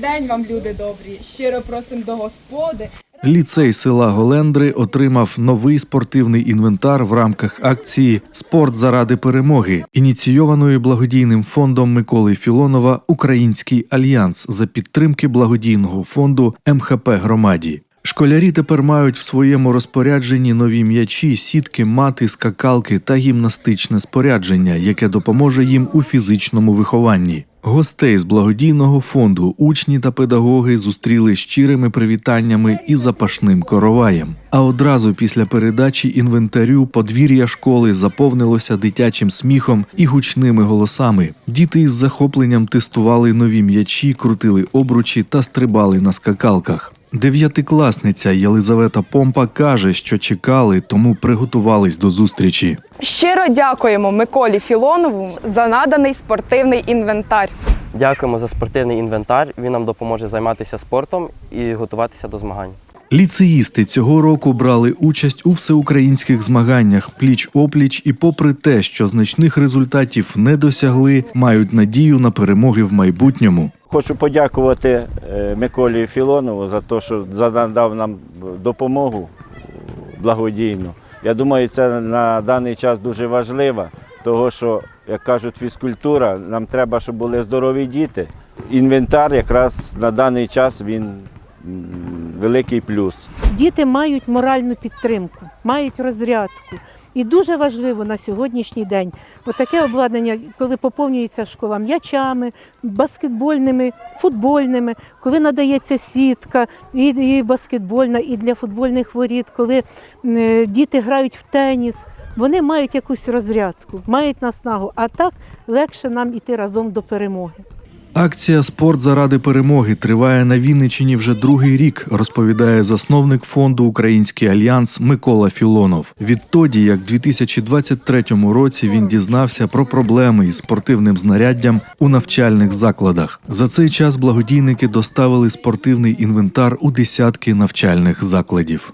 день вам, люди добрі. Щиро просимо до Господи. Ліцей села Голендри отримав новий спортивний інвентар в рамках акції Спорт заради перемоги, ініційованої благодійним фондом Миколи Філонова Український альянс за підтримки благодійного фонду МХП громаді. Школярі тепер мають в своєму розпорядженні нові м'ячі, сітки, мати, скакалки та гімнастичне спорядження, яке допоможе їм у фізичному вихованні. Гостей з благодійного фонду учні та педагоги зустріли щирими привітаннями і запашним короваєм. А одразу після передачі інвентарю подвір'я школи заповнилося дитячим сміхом і гучними голосами. Діти із захопленням тестували нові м'ячі, крутили обручі та стрибали на скакалках. Дев'ятикласниця Єлизавета Помпа каже, що чекали, тому приготувались до зустрічі. Щиро дякуємо Миколі Філонову за наданий спортивний інвентар. Дякуємо за спортивний інвентар. Він нам допоможе займатися спортом і готуватися до змагань. Ліцеїсти цього року брали участь у всеукраїнських змаганнях пліч-опліч і, попри те, що значних результатів не досягли, мають надію на перемоги в майбутньому. Хочу подякувати е, Миколі Філонову за те, що надав нам допомогу благодійну. Я думаю, це на даний час дуже важливо, тому що, як кажуть, фізкультура, нам треба, щоб були здорові діти. Інвентар якраз на даний час він великий плюс. Діти мають моральну підтримку, мають розрядку. І дуже важливо на сьогоднішній день отаке обладнання, коли поповнюється школа м'ячами, баскетбольними, футбольними, коли надається сітка і, баскетбольна, і для футбольних воріт, коли е, діти грають в теніс. Вони мають якусь розрядку, мають наснагу, а так легше нам іти разом до перемоги. Акція Спорт заради перемоги триває на Вінниччині вже другий рік, розповідає засновник фонду Український альянс Микола Філонов. Відтоді, як в 2023 році він дізнався про проблеми із спортивним знаряддям у навчальних закладах. За цей час благодійники доставили спортивний інвентар у десятки навчальних закладів.